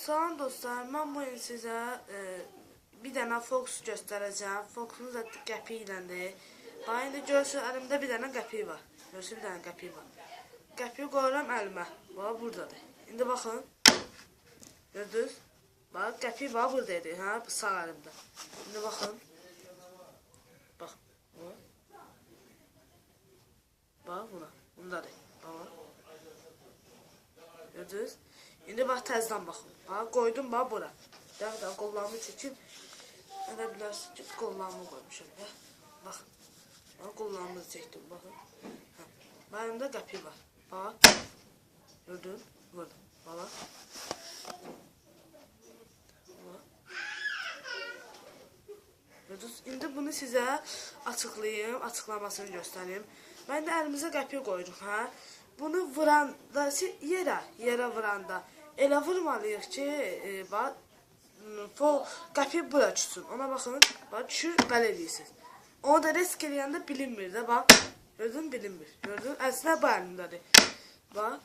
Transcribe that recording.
Salam dostlar, mən bu gün sizə e, bir dənə Fox göstərəcəm. Fox'un da qəpi iləndir. Bax, indi görürsünüz, bir dənə qəpi var. Görürsünüz, bir dənə qəpi var. Qəpi qoyuram əlimə. Bax, buradadır. İndi baxın. Gördünüz? Bax, qəpi var buradaydı, hə, sağ əlimdə. İndi baxın. Bax. bu. Bax, buna. Bundadır. Bax. Gördünüz? İndi bax təzədən baxın. Bax qoydum bax bura. Dəx də qollarımı çəkim. Elə bilərsiniz ki, qollarımı qoymuşam da. Baxın. Bax qollarımı çəkdim baxın. Hə. Bax əlimdə qəpi var. Bax. Gördün? Burada. Bax. Bax. Gördünüz? İndi bunu sizə açıqlayım, açıqlamasını göstərim. Mən də əlimizə qəpi qoyuruq, hə? Bunu vuranda yerə, yerə vuranda elə vurmalıyıq ki, e, bax fo qəpi bura düşsün. Ona baxın, bax düşür, belə eləyirsiniz. Onu da risk eləyəndə bilinmir də, bax. Gördün, bilinmir. Gördün? Əslində bu əlimdədir. Bax.